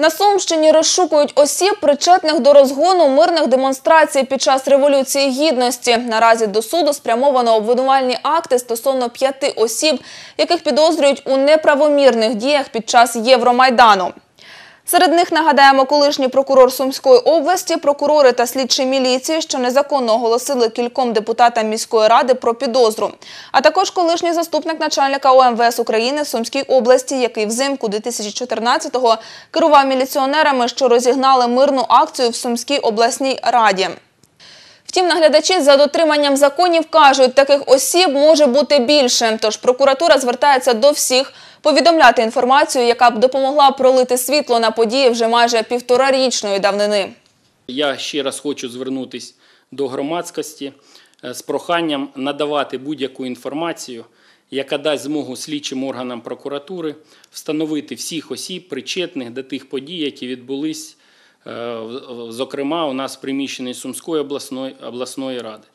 На Сумщині розшукують осіб, причетних до розгону мирних демонстрацій під час Революції Гідності. Наразі до суду спрямовано обвинувальні акти стосовно п'яти осіб, яких підозрюють у неправомірних діях під час Євромайдану. Серед них, нагадаємо, колишній прокурор Сумської області, прокурори та слідчі міліції, що незаконно оголосили кільком депутатам міської ради про підозру. А також колишній заступник начальника ОМВС України в Сумській області, який взимку 2014-го керував міліціонерами, що розігнали мирну акцію в Сумській обласній раді. Втім, наглядачі за дотриманням законів кажуть, таких осіб може бути більше. Тож прокуратура звертається до всіх повідомляти інформацію, яка б допомогла пролити світло на події вже майже півторарічної давнини. Я ще раз хочу звернутися до громадськості е, з проханням надавати будь-яку інформацію, яка дасть змогу слідчим органам прокуратури встановити всіх осіб, причетних до тих подій, які відбулись, зокрема, у нас приміщений Сумської обласної, обласної ради.